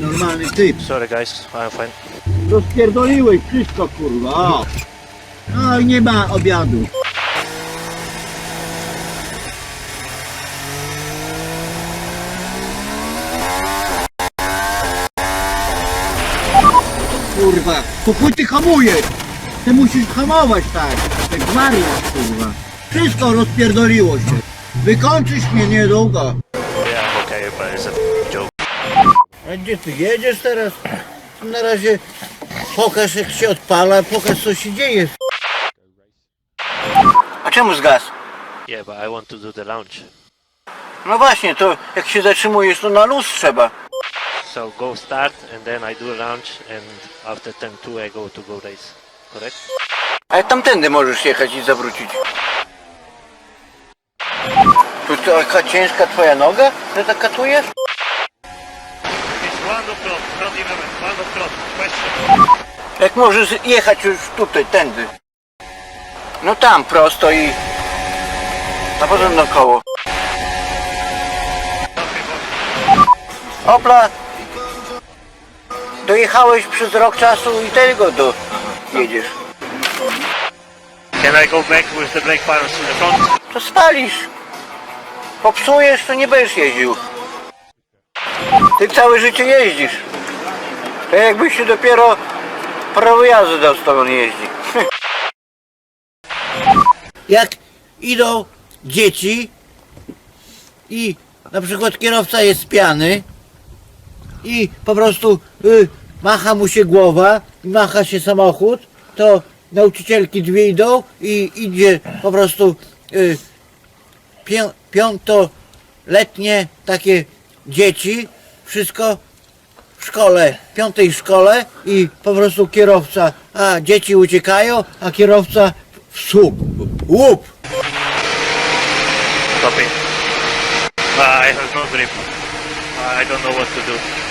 normalny typ. Sorry guys, I'm fine. Rozpierdoliłeś wszystko, kurwa. No i nie ma obiadu. Kurwa, to ty hamujesz. Ty musisz hamować tak, jak wariat, kurwa. Wszystko rozpierdoliło się. Wykończysz mnie niedługo. Yeah, I'm okay, but it's a joke. A gdzie ty jedziesz teraz? Na razie pokaż jak się odpala, pokaż co się dzieje. A czemu zgasł? Yeah, but I want to do the launch. No właśnie, to jak się zatrzymujesz, to na luz trzeba. So go start and then I do launch and after turn 2 I go to go race. Correct? A jak tamtędy możesz jechać i zawrócić? To taka ciężka twoja noga, że tak katujesz? Jak możesz jechać już tutaj, tędy? No tam prosto i... A potem na koło. Opla! Dojechałeś przez rok czasu i tego do... jedziesz. Can I go back with the brake in the front? To spalisz. Popsujesz, to nie będziesz jeździł. Ty całe życie jeździsz. To jakbyś się dopiero prawo jazdy z tobą jeździ. Jak idą dzieci i na przykład kierowca jest pijany i po prostu y, macha mu się głowa i macha się samochód, to nauczycielki dwie idą i idzie po prostu y, piątoletnie takie dzieci, wszystko w szkole, piątej szkole i po prostu kierowca, a dzieci uciekają, a kierowca w słup, łup. Copy. Uh, I have no grip. I don't know what to do.